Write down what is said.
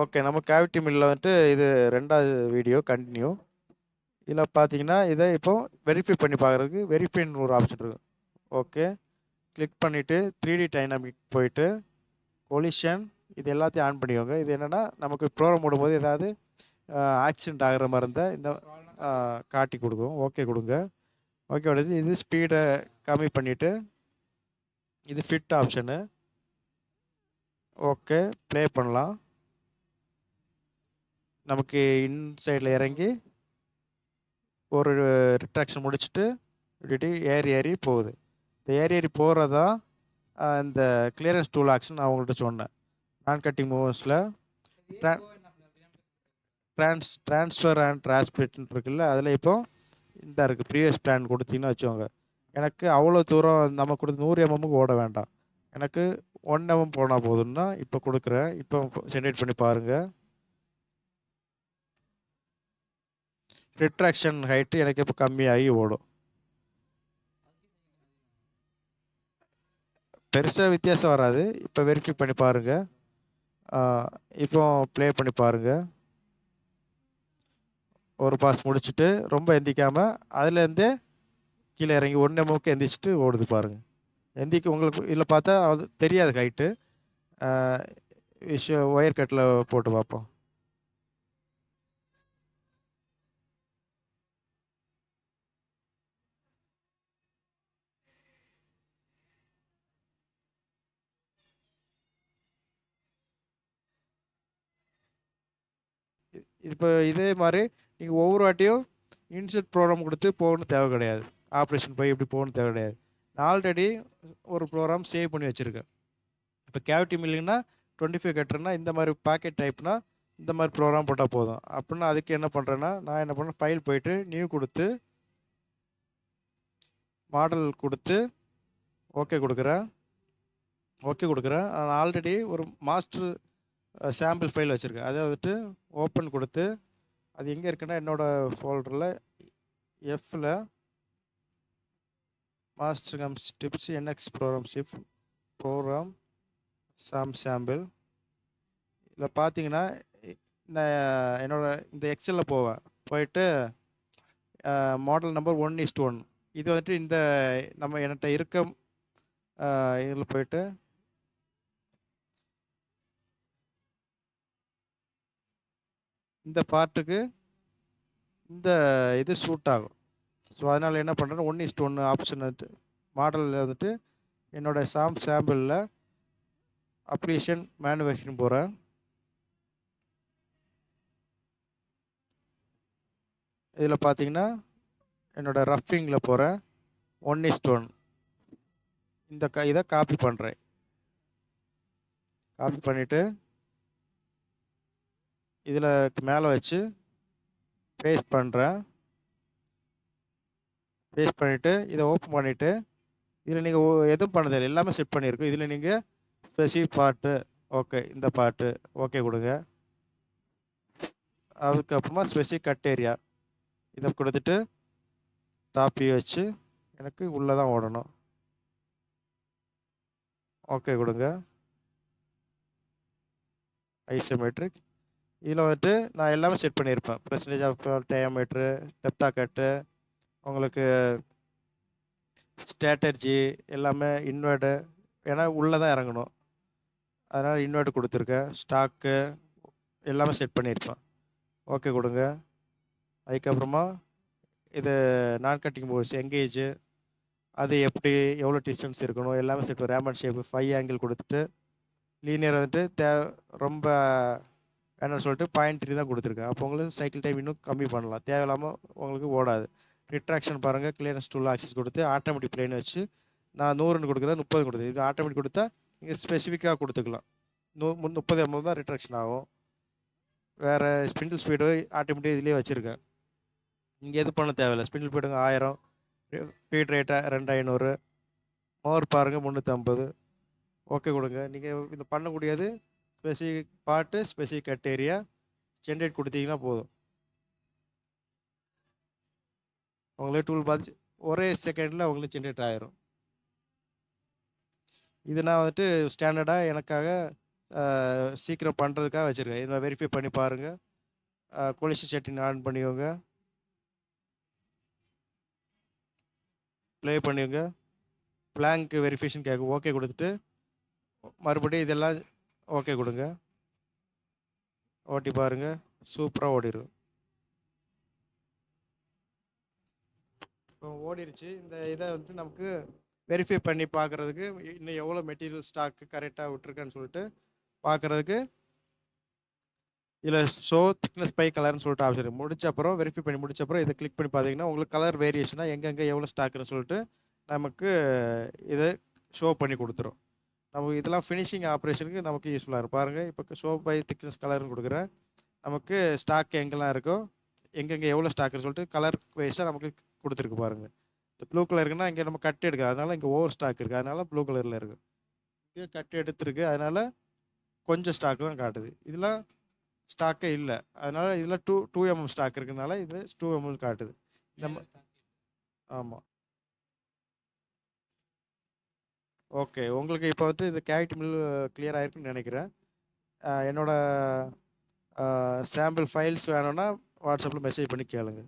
Okay நம்ம cavity மில்லில் வந்துட்டு இது ரெண்டாவது வீடியோ கண்டினியூ இதில் பார்த்தீங்கன்னா இதை இப்போ வெரிஃபை பண்ணி பார்க்குறதுக்கு வெரிஃபைன்னு ஒரு ஆப்ஷன் இருக்குது ஓகே கிளிக் பண்ணிவிட்டு த்ரீ டி டைனாமிக் போயிட்டு கொலிஷன் இது எல்லாத்தையும் ஆன் பண்ணிக்கோங்க. இது என்னென்னா நமக்கு ப்ரோக்ராம் போடும்போது ஏதாவது ஆக்சிடென்ட் ஆகிற மாதிரி இருந்தால் இந்த காட்டி கொடுக்கும். ஓகே கொடுங்க. ஓகே உடனே இது ஸ்பீடை கம்மி பண்ணிவிட்டு இது ஃபிட் ஆப்ஷனு ஓகே ப்ளே பண்ணலாம். நமக்கு இன்சைடில் இறங்கி ஒரு ரிட்ராக்ஷன் முடிச்சுட்டு இப்படி ஏறி ஏறி போகுது. இந்த ஏறி ஏறி போகிறதா இந்த கிளியரன்ஸ் டூல் ஆக்ஷன் நான் அவங்கள்ட்ட சொன்னேன். நான் கட்டிங் மூவ்ஸில் ட்ரான்ஸ் ட்ரான்ஸ்ஃபர் அண்ட் டிரான்ஸ்பிரேட்னு இருக்குல்ல அதில் இப்போ இந்த இருக்குது ப்ரீவியஸ் பிளான் கொடுத்தீங்கன்னு வச்சுக்கோங்க. எனக்கு அவ்வளோ தூரம் நம்ம கொடுத்து நூறு எம்எம்முக்கு ஓட வேண்டாம். எனக்கு ஒன் எம்எம் போனால் போதும்னா இப்போ கொடுக்குறேன். இப்போ ஜென்ரேட் பண்ணி பாருங்கள் ரிட்ராக்ஷன் ஹைட்டு எனக்கு இப்போ கம்மியாகி ஓடும். பெருசாக வித்தியாசம் வராது. இப்போ வெரிஃபை பண்ணி பாருங்கள் இப்போ ப்ளே பண்ணி பாருங்கள் ஒரு பாஸ் முடிச்சுட்டு ரொம்ப எந்திக்காமல் அதுலேருந்தே கீழே இறங்கி ஒன்று எம்எம்க்கு எந்திரிச்சிட்டு ஓடுது பாருங்கள் எந்திக்கு உங்களுக்கு இதில் பார்த்தா அது தெரியாது ஹைட்டு விஷயம் ஒயர் கட்டில் போட்டு பார்ப்போம். இப்போ இதே மாதிரி நீங்கள் ஒவ்வொரு வாட்டியும் இன்செர்ட் ப்ரோக்ராம் கொடுத்து போகணும்னு தேவை கிடையாது. ஆப்ரேஷன் போய் இப்படி போகணும்னு தேவை கிடையாது. நான் ஆல்ரெடி ஒரு ப்ரோக்ராம் சேவ் பண்ணி வச்சுருக்கேன். இப்போ கேவிட்டி மில்லிங்னா டுவெண்ட்டி ஃபைவ் கட்டுறேன்னா இந்த மாதிரி பாக்கெட் டைப்னா இந்த மாதிரி ப்ரோக்ராம் போட்டால் போதும். அப்படின்னா அதுக்கு என்ன பண்ணுறேன்னா நான் என்ன பண்ணுறேன் ஃபைல் போயிட்டு நியூ கொடுத்து மாடல் கொடுத்து ஓகே கொடுக்குறேன். ஓகே கொடுக்குறேன். நான் ஆல்ரெடி ஒரு மாஸ்டர் சாம்பிள் ஃபைல் வச்சுருக்கேன். அதை வந்துட்டு ஓப்பன் கொடுத்து அது எங்கே இருக்குன்னா என்னோடய ஃபோல்டரில் எஃப்பில் Mastercam tips NX program ship program sam sample இதில் பார்த்தீங்கன்னா நான் என்னோட இந்த எக்ஸலில் போவேன் போயிட்டு மாடல் நம்பர் ஒன் இஸ்ட் ஒன் இது வந்துட்டு இந்த நம்ம என்கிட்ட இருக்க இதில் போயிட்டு இந்த பார்ட்டுக்கு இந்த இது சூட் ஆகும். ஸோ அதனால் என்ன பண்ணுறேன் ஒன் இஸ்ட் ஒன்று ஆப்ஷன் மாடலில் வந்துட்டு என்னோட சாம் சாம்பிளில் அப்ளிகேஷன் மேனுஃபேக்சரிங் போகிறேன் இதில் பார்த்தீங்கன்னா என்னோட ரஃபிங்கில் போகிறேன் ஒன் இஸ்ட் ஒன் இந்த க இதை காப்பி பண்ணுறேன் காப்பி பண்ணிவிட்டு இதில் மேலே வச்சு பேஸ்ட் பண்ணுறேன் பேஸ்ட் பண்ணிவிட்டு இதை ஓப்பன் பண்ணிவிட்டு இதில் நீங்கள் எதுவும் பண்ணதில்லை. எல்லாமே செட் பண்ணியிருக்கோம் இதில் நீங்கள் ஸ்பெசிஃபிக் பாட்டு ஓகே இந்த பாட்டு ஓகே கொடுங்க. அதுக்கப்புறமா ஸ்பெசிஃபிக் கட் ஏரியா இதை கொடுத்துட்டு டாப்பி வச்சு எனக்கு உள்ளே தான் ஓடணும். ஓகே கொடுங்க. ஐசோமெட்ரிக் இதில் வந்துட்டு நான் எல்லாமே செட் பண்ணியிருப்பேன். பர்சன்டேஜ் ஆஃப் டயோமீட்ரு டெப்தா கட்டு உங்களுக்கு ஸ்ட்ராட்டர்ஜி எல்லாமே இன்வெர்டு ஏன்னா உள்ளே தான் இறங்கணும். அதனால் இன்வெர்ட் கொடுத்துருக்கேன். ஸ்டாக்கு எல்லாமே செட் பண்ணியிருப்பேன். ஓகே கொடுங்க. அதுக்கப்புறமா இது நான் கட்டிங் போர்ஸ் எங்கேஜு அது எப்படி எவ்வளோ டிஸ்டன்ஸ் இருக்கணும் எல்லாமே செட் ரேமன் ஷேப்பு ஃபைவ் ஆங்கிள் கொடுத்துட்டு லீனியர் வந்துட்டு தே ரொம்ப வேணும்னு சொல்லிட்டு பாயிண்ட் த்ரீ தான் கொடுத்துருக்கேன். அப்போ உங்களுக்கு சைக்கிள் டைம் இன்னும் கம்மி பண்ணலாம். தேவையில்லாமல் உங்களுக்கு ஓடாது. ரிட்ராக்ஷன் பாருங்கள் கிளியரன்ஸ் டூல் ஆக்சஸ் கொடுத்து ஆட்டோமேட்டிக் பிளேன் வச்சு நான் நூறுன்னு கொடுக்குறேன் முப்பது கொடுத்து இது ஆட்டோமேட்டிக் கொடுத்தா நீங்கள் ஸ்பெசிஃபிக்காக கொடுத்துக்கலாம். நூ முன் முப்பது எம்எம் தான் ரிட்ராக்ஷன் ஆகும். வேறு ஸ்பிண்டில் ஸ்பீடு ஆட்டோமேட்டிக் இதுலேயே வச்சுருக்கேன். இங்கே எது பண்ண தேவையில்லை. ஸ்பிண்டில் ஸ்பீடுங்க ஆயிரம் ஃபீட் ரேட்டாக ரெண்டு ஐநூறு மோர் பாருங்கள் முந்நூற்றம்பது ஓகே கொடுங்க. நீங்கள் இது பண்ணக்கூடியது ஸ்பெசிஃபிக் பாட்டு ஸ்பெசிஃபிக் கட் ஏரியா ஜென்ரேட் கொடுத்தீங்கன்னா போதும். அவங்களே டூல் பார்த்து ஒரே செகண்டில் அவங்களே ஜென்ரேட் ஆயிரும். இது நான் வந்துட்டு ஸ்டாண்டர்டாக எனக்காக சீக்கிரம் பண்ணுறதுக்காக வச்சுருக்கேன். இதை வெரிஃபை பண்ணி பாருங்கள் கொலிசி செட்டின் ஆன் பண்ணிக்கோங்க. ப்ளே பண்ணிக்கோங்க. பிளாங்க் வெரிஃபிகேஷன் கேட்கும் ஓகே கொடுத்துட்டு மறுபடியும் இதெல்லாம் ஓகே கொடுங்க. ஓட்டி பாருங்கள் சூப்பராக ஓடிடும் ஓடிருச்சு. இந்த இதை வந்து நமக்கு வெரிஃபை பண்ணி பார்க்குறதுக்கு இன்னும் எவ்வளோ மெட்டீரியல் ஸ்டாக்கு கரெக்டாக விட்டுருக்கேன்னு சொல்லிட்டு பார்க்குறதுக்கு இதில் ஷோ திக்னஸ் பை கலர்னு சொல்லிட்டு ஆப்ஷன் முடிச்ச அப்புறம் வெரிஃபை பண்ணி முடிச்ச அப்புறம் இதை கிளிக் பண்ணி பார்த்தீங்கன்னா உங்களுக்கு கலர் வேரியேஷனாக எங்கெங்கே எவ்வளோ ஸ்டாக்குன்னு சொல்லிட்டு நமக்கு இதை ஷோ பண்ணி கொடுத்துரும். நமக்கு இதெல்லாம் ஃபினிஷிங் ஆப்ரேஷனுக்கு நமக்கு யூஸ்ஃபுல்லாக இருக்கும். பாருங்கள் இப்போ ஷோ பை திக்னஸ் கலர்னு கொடுக்குறேன். நமக்கு ஸ்டாக் எங்கெல்லாம் இருக்கோ எங்கெங்கே எவ்வளோ ஸ்டாக்குன்னு சொல்லிட்டு கலர் வைஸாக நமக்கு கொடுத்துருக்கு பாருங்கள் இந்த ப்ளூ கலர் இருக்குன்னா இங்கே நம்ம கட் எடுக்குது அதனால இங்கே ஓவர் ஸ்டாக் இருக்குது அதனால ப்ளூ கலரில் இருக்குது இங்கே கட் எடுத்துருக்கு. அதனால கொஞ்சம் ஸ்டாக் தான் காட்டுது. இதெல்லாம் ஸ்டாக்கே இல்லை. அதனால இதில் டூ டூ எம்எம் ஸ்டாக் இருக்கிறதுனால இது டூ எம்எம் காட்டுது. நம்ம ஆமாம் ஓகே உங்களுக்கு இப்போ வந்து இந்த கேவிட்டி மில் கிளியர் ஆயிருக்குன்னு நினைக்கிறேன். என்னோட சாம்பிள் ஃபைல்ஸ் வேணும்னா வாட்ஸ்அப்பில் மெசேஜ் பண்ணி கேளுங்க.